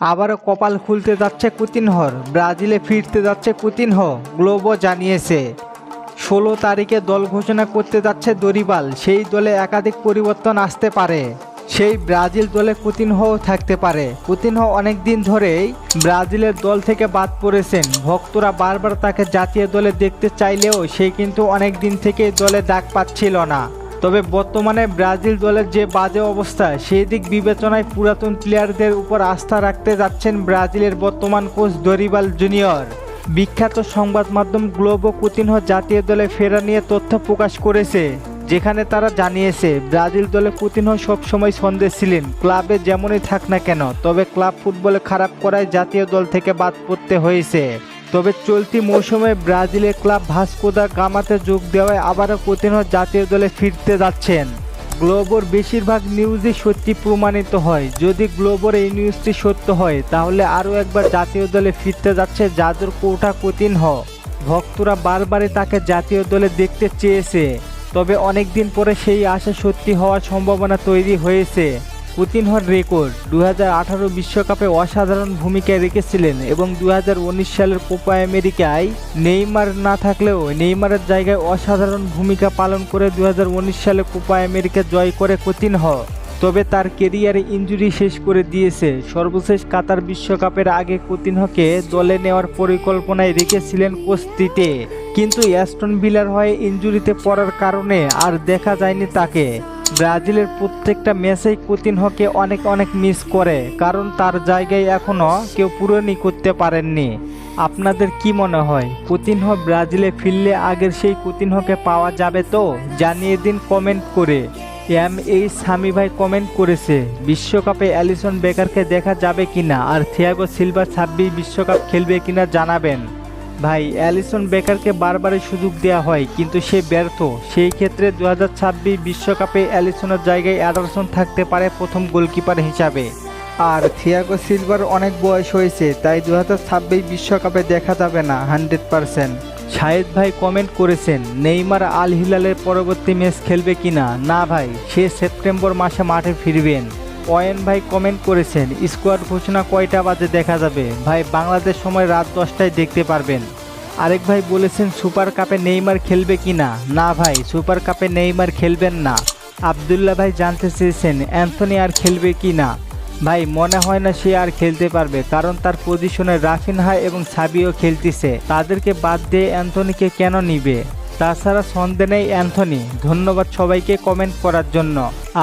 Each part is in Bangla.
আবারও কপাল খুলতে যাচ্ছে কুতিনহর ব্রাজিলে ফিরতে যাচ্ছে কুতিনহ গ্লোবও জানিয়েছে। ষোলো তারিখে দল ঘোষণা করতে যাচ্ছে দরিবাল, সেই দলে একাধিক পরিবর্তন আসতে পারে। সেই ব্রাজিল দলে কুতিনহও থাকতে পারে। কুতিনহ অনেক দিন ধরেই ব্রাজিলের দল থেকে বাদ পড়েছেন। ভক্তরা বারবার তাকে জাতীয় দলে দেখতে চাইলেও সে কিন্তু অনেক দিন থেকে দলে ডাক পাচ্ছিল না। তবে বর্তমানে ব্রাজিল দলের যে বাজে অবস্থা, সেই দিক বিবেচনায় পুরাতন প্লেয়ারদের উপর আস্থা রাখতে যাচ্ছেন ব্রাজিলের বর্তমান কোচ দরিবাল জুনিয়র। বিখ্যাত সংবাদ মাধ্যম গ্লোবো কুতিনহ জাতীয় দলে ফেরা নিয়ে তথ্য প্রকাশ করেছে, যেখানে তারা জানিয়েছে, ব্রাজিল দলে কুতিনহ সবসময় সন্দেহ ছিলেন, ক্লাবে যেমনই থাক না কেন, তবে ক্লাব ফুটবলে খারাপ করায় জাতীয় দল থেকে বাদ পড়তে হয়েছে। তবে চলতি মৌসুমে ব্রাজিলের ক্লাব ভাস্কোদা গামাতে যোগ দেওয়ায় আবারও কুতিনহ জাতীয় দলে ফিরতে যাচ্ছেন। গ্লোবোর বেশিরভাগ নিউজই সত্যি প্রমাণিত হয়। যদি গ্লোবোর এই নিউজটি সত্য হয়, তাহলে আরও একবার জাতীয় দলে ফিরতে যাচ্ছে জাদুর কৌটা কুতিনহ ভক্তরা বারবারই তাকে জাতীয় দলে দেখতে চেয়েছে। তবে অনেক দিন পরে সেই আশা সত্যি হওয়ার সম্ভাবনা তৈরি হয়েছে। কুতিনহর রেকর্ড দু হাজার বিশ্বকাপে অসাধারণ ভূমিকায় রেখেছিলেন এবং দু হাজার উনিশ সালের কোপা আমেরিকায় নেইমার না থাকলেও নেইমারের জায়গায় অসাধারণ ভূমিকা পালন করে দু হাজার উনিশ সালে কোপা আমেরিকা জয় করে কুতিনহ তবে তার কেরিয়ারে ইঞ্জুরি শেষ করে দিয়েছে। সর্বশেষ কাতার বিশ্বকাপের আগে কুতিনহকে দলে নেওয়ার পরিকল্পনায় রেখেছিলেন কোস্তিতে। কিন্তু অ্যাস্টন ভিলার হয়ে ইঞ্জুরিতে পড়ার কারণে আর দেখা যায়নি তাকে। ব্রাজিলের প্রত্যেকটা ম্যাচেই কুতিনহকে অনেক অনেক মিস করে, কারণ তার জায়গায় এখনও কেউ পূরণই করতে পারেননি। আপনাদের কি মনে হয়, কুতিনহ ব্রাজিলে ফিরলে আগের সেই কুতিনহকে পাওয়া যাবে তো? জানিয়ে দিন কমেন্ট করে। এম এই সামি ভাই কমেন্ট করেছে, বিশ্বকাপে অ্যালিসন বেকারকে দেখা যাবে কিনা? আর থিয়াগো সিলভার ছাব্বিশ বিশ্বকাপ খেলবে কিনা জানাবেন। ভাই, অ্যালিসন বেকারকে বারবারই সুযোগ দেওয়া হয়, কিন্তু সে ব্যর্থ। সেই ক্ষেত্রে দু বিশ্বকাপে অ্যালিসনের জায়গায় অ্যাডারসন থাকতে পারে প্রথম গোলকিপার হিসাবে। আর থিয়াগো সিলভার অনেক বয়স হয়েছে, তাই দু বিশ্বকাপে দেখা যাবে না, হান্ড্রেড পারসেন্ট। শাহেদ ভাই কমেন্ট করেছেন, নেইমার আল হিলালের পরবর্তী ম্যাচ খেলবে কিনা? না ভাই, সে সেপ্টেম্বর মাসে মাঠে ফিরবেন। অয়েন ভাই কমেন্ট করেছেন স্কোয়াড ঘোষণা কয়টা বাজে দেখা যাবে? ভাই, বাংলাদেশ সময় রাত দশটায় দেখতে পারবেন। আরেক ভাই বলেছেন, সুপার কাপে নেইমার খেলবে কি না না ভাই, সুপার কাপে নেইমার খেলবেন না। আবদুল্লাহ ভাই জানতে চেয়েছেন, অ্যান্থনি আর খেলবে কি না ভাই, মনে হয় না সে আর খেলতে পারবে, কারণ তার পজিশনে রাফিনহা এবং সাবিও খেলতেছে। তাদেরকে বাদ দিয়ে অ্যান্থনিকে কেন নিবে? তাছাড়া সন্দেহ নেই অ্যান্থনি, ধন্যবাদ সবাইকে কমেন্ট করার জন্য।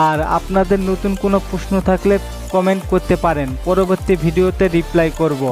আর আপনাদের নতুন কোনো প্রশ্ন থাকলে কমেন্ট করতে পারেন, পরবর্তী ভিডিওতে রিপ্লাই করব।